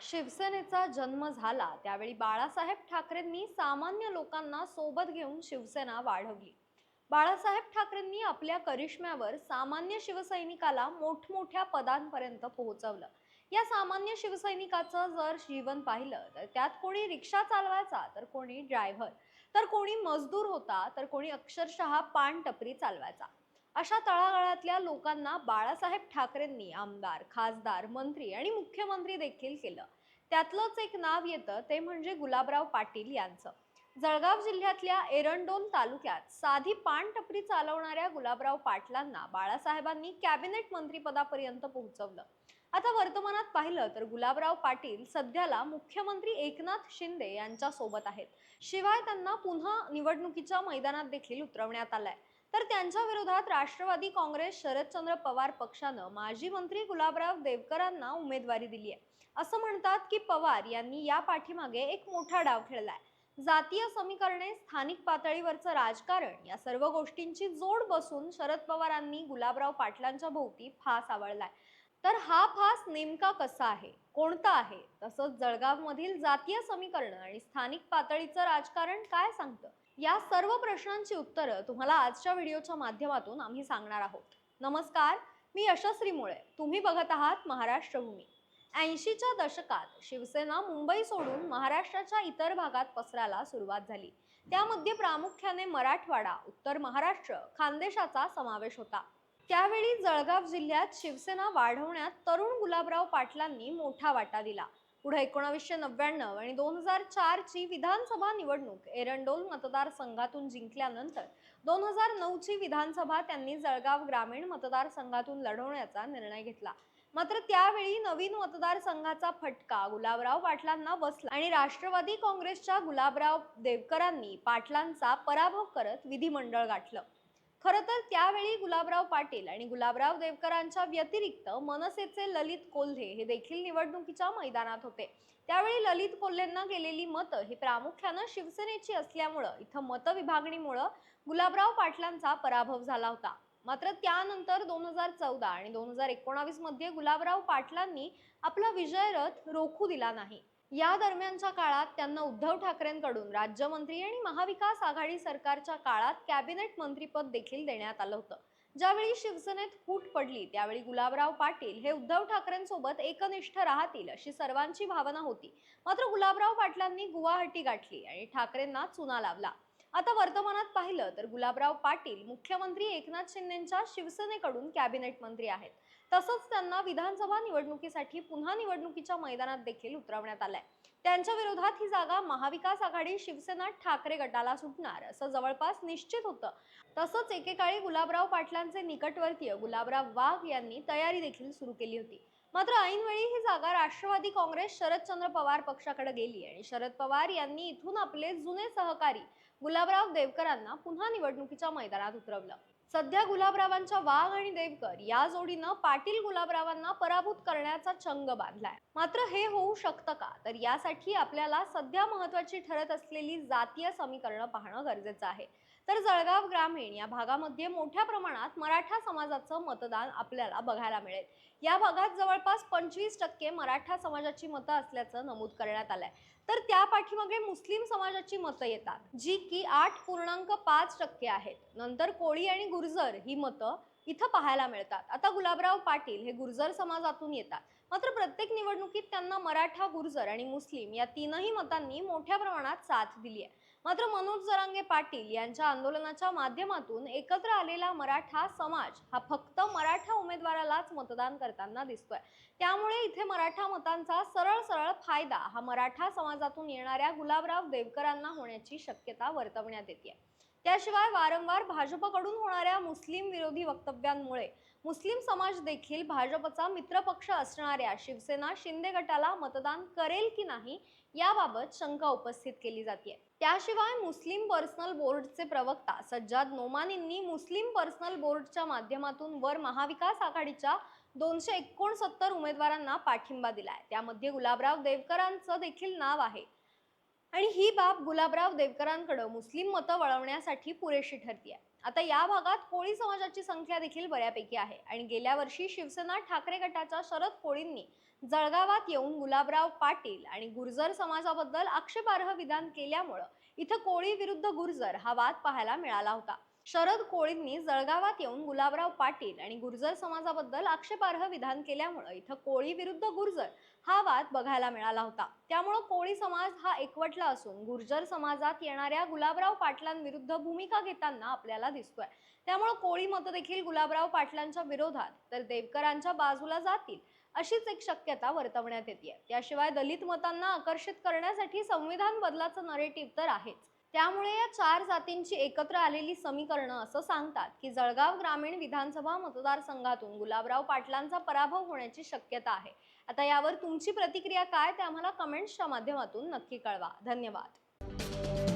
शिवसेनेचा जन्म झाला. त्यावेळी बाळासाहेब ठाकरेंनी सामान्य लोकांना सोबत घेऊन शिवसेना वाढवली. बाळासाहेब ठाकरेंनी आपल्या करिश्म्यावर सामान्य शिवसैनिकाला मोठमोठ्या पदांपर्यंत पोहोचवलं. या सामान्य शिवसैनिकाचं जर जीवन पाहिलं तर त्यात कोणी रिक्षा चालवायचा तर कोणी ड्रायव्हर. तर कोणी मजदूर होता तर कोणी अक्षरशः पान टपरी चालवायचा. अशा तळागाळातल्या लोकांना बाळासाहेब ठाकरेंनी आमदार खासदार मंत्री आणि मुख्यमंत्री देखील केलं. त्यातलंच एक नाव येतं ते म्हणजे गुलाबराव पाटील यांचं. जळगाव जिल्ह्यातल्या एरंडोल तालुक्यात साधी पान टपरी चालवणाऱ्या गुलाबराव पाटलांना बाळासाहेबांनी कॅबिनेट मंत्रीपदापर्यंत पोहोचवलं. आता वर्तमानात पाहिलं तर गुलाबराव पाटील सध्याला मुख्यमंत्री एकनाथ शिंदे यांच्या सोबत आहेत. शिवाय त्यांना पुन्हा निवडणुकीच्या मैदानात देखील उतरवण्यात आलंय. तर त्यांच्या विरोधात राष्ट्रवादी काँग्रेस शरदचंद्र पवार पक्षानं माजी मंत्री गुलाबराव देवकरांना उमेदवारी दिली आहे असं म्हणतात की पवार यांनी या पाठीमागे एक मोठा डाव खेळलाय. जातीय समीकरणे स्थानिक पातळीवरचं राजकारण या सर्व गोष्टींची जोड बसून शरद पवारांनी गुलाबराव पाटलांच्या भोवती फास आवळलाय. तर हा फास नेमका कसा आहे? कोणता आहे? तसंच जळगावमधील जातीय समीकरण आणि स्थानिक पातळीचं राजकारण काय सांगतं? या सर्व प्रश्नांची उत्तरं तुम्हाला आजच्या व्हिडिओच्या माध्यमातून आम्ही सांगणार आहोत. नमस्कार मी यशस्वी मुळे. तुम्ही बघत आहात महाराष्ट्र भूमी. ऐंशीच्या दशकात शिवसेना मुंबई सोडून महाराष्ट्राच्या इतर भागात पसरायला सुरुवात झाली. त्यामध्ये प्रामुख्याने मराठवाडा उत्तर महाराष्ट्र खानदेशाचा समावेश होता. त्यावेळी जळगाव जिल्ह्यात शिवसेना वाढवण्यात तरुण गुलाबराव पाटलांनी मोठा वाटा दिला. पुढे एकोणावीसशे नव्याण्णव आणि दोन हजार चारची विधानसभा निवडणूक एरंडोल मतदारसंघातून जिंकल्यानंतर दोन हजार नऊची विधानसभा त्यांनी जळगाव ग्रामीण मतदारसंघातून लढवण्याचा निर्णय घेतला. मात्र त्यावेळी नवीन मतदारसंघाचा फटका गुलाबराव पाटलांना बसला आणि राष्ट्रवादी काँग्रेसच्या गुलाबराव देवकरांनी पाटलांचा पराभव करत विधिमंडळ गाठलं. खरं तर त्यावेळी गुलाबराव पाटील आणि गुलाबराव देवकरांच्या व्यतिरिक्त मनसेचे ललित कोल्हे हे देखील निवडणुकीच्या मैदानात होते. त्यावेळी ललित कोल्हेंना गेलेली मतं ही प्रामुख्यानं शिवसेनेची असल्यामुळं इथं मतविभागणीमुळं गुलाबराव पाटलांचा पराभव झाला होता. मात्र त्यानंतर दोन हजार चौदा आणि दोन हजार एकोणावीसमध्ये गुलाबराव पाटलांनी आपला विजयरथ रोखू दिला नाही. या दरम्यानच्या काळात त्यांना उद्धव ठाकरेंकडून राज्यमंत्री आणि महाविकास आघाडी सरकारच्या काळात कॅबिनेट मंत्रीपद देखील देण्यात आलं होतं. ज्यावेळी शिवसेनेत फूट पडली त्यावेळी गुलाबराव पाटील हे उद्धव ठाकरेंसोबत एकनिष्ठ राहतील अशी सर्वांची भावना होती. मात्र गुलाबराव पाटलांनी गुवाहाटी गाठली आणि ठाकरेंना चुना लावला. आता वर्तमानात पाहिलं तर गुलाबराव पाटील मुख्यमंत्री एकनाथ शिंदेच्या शिवसेनेकडून कॅबिनेट मंत्री आहेत. तसंच त्यांना विधानसभा निवडणुकीसाठी पुन्हा निवडणुकीच्या मैदानात देखील उतरवण्यात आलंय. त्यांच्या विरोधात ही जागा महाविकास आघाडी शिवसेना ठाकरे गटाला सुटणार असं जवळपास निश्चित होतं. तसंच एकेकाळी गुलाबराव पाटलांचे निकटवर्तीय गुलाबराव वाघ यांनी तयारी देखील सुरू केली होती. मात्र ऐनवेळी ही जागा राष्ट्रवादी काँग्रेस शरदचंद्र पवार पक्षाकडे गेली आणि शरद पवार यांनी इथून आपले जुने सहकारी गुलाबराव देवकरांना पुन्हा निवडणुकीच्या मैदानात उतरवलं. सध्या गुलाबरावांच्या वाघ आणि देवकर या जोडीनं पाटील गुलाबरावांना पराभूत करण्याचा चंग बांधलाय. मात्र हे होऊ शकतं का? तर यासाठी आपल्याला सध्या महत्वाची ठरत असलेली जातीय समीकरणं पाहणं गरजेचं आहे. तर जळगाव ग्रामीण या भागामध्ये मोठ्या प्रमाणात मराठा समाजाचं मतदान आपल्याला बघायला मिळेल. या भागात जवळपास पंचवीस टक्के मराठा समाजाची मतं असल्याचं नमूद करण्यात आलंय. तर त्या पाठीमागे मुस्लिम समाजाची मतं येतात जी की आठ पूर्णांक पाच टक्के आहेत. नंतर कोळी आणि गुर्जर ही मतं इथं पाहायला मिळतात. आता गुलाबराव पाटील हे गुर्जर समाजातून येतात. मात्र प्रत्येक निवडणुकीत त्यांना मराठा गुर्जर आणि मुस्लिम या तीनही मतांनी मोठ्या प्रमाणात साथ दिली आहे मात्र मनोज जरांगे पाटील यांच्या आंदोलनाच्या माध्यमातून एकत्र आलेला मराठा समाज हा फक्त मराठा उमेदवारालाच मतदान करताना दिसतोय. त्यामुळे इथे मराठा मतांचा सरळ सरळ फायदा हा मराठा समाजातून येणाऱ्या गुलाबराव देवकरांना होण्याची शक्यता वर्तवण्यात येते त्याशिवाय वारंवार भाजपकडून होणाऱ्या मुस्लिम विरोधी वक्तव्यांमुळे मुस्लिम समाज देखील भाजपचा मित्रपक्ष असणाऱ्या शिवसेना शिंदे गटाला मतदान करेल की नाही याबाबत शंका उपस्थित केली जाते त्याशिवाय मुस्लिम पर्सनल बोर्डचे प्रवक्ता सज्जाद नोमानींनी मुस्लिम पर्सनल बोर्डच्या माध्यमातून वर महाविकास आघाडीच्या दोनशे एकोणसत्तर उमेदवारांना पाठिंबा दिलाय. त्यामध्ये गुलाबराव देवकरांचं देखील नाव आहे. आणि ही बाब गुलाबराव देवकरांकडे मुस्लिम मतं वळवण्यासाठी पुरेशी ठरतीये. आता या भागात कोळी समाजाची संख्या देखील बऱ्यापैकी आहे. आणि गेल्या वर्षी शिवसेना ठाकरे गटाच्या शरद कोळींनी जळगावात येऊन गुलाबराव पाटील आणि गुर्जर समाजाबद्दल आक्षेपार्ह विधान केल्यामुळं इथं कोळी विरुद्ध गुर्जर हा वाद पाहायला मिळाला होता. शरद कोळींनी जळगावात येऊन गुलाबराव पाटील आणि गुर्जर समाजाबद्दल आक्षेपार्ह विधान केल्यामुळं इथं कोळी विरुद्ध गुर्जर हा वाद बघायला मिळाला होता. त्यामुळं कोळी समाज हा एकवटला असून गुर्जर समाजात येणाऱ्या गुलाबराव पाटलांविरुद्ध भूमिका घेताना आपल्याला दिसतोय. त्यामुळं कोळी मतं देखील गुलाबराव पाटलांच्या विरोधात तर देवकरांच्या बाजूला जातील अशीच एक शक्यता वर्तवण्यात येते त्याशिवाय दलित मतांना आकर्षित करण्यासाठी संविधान बदलाचं नरेटिव्ह तर आहेच. त्यामुळे या चार जातींची एकत्र आलेली समीकरणं असं सांगतात की जळगाव ग्रामीण विधानसभा मतदारसंघातून गुलाबराव पाटलांचा पराभव होण्याची शक्यता आहे. आता यावर तुमची प्रतिक्रिया काय ते आम्हाला कमेंट्सच्या माध्यमातून नक्की कळवा. धन्यवाद.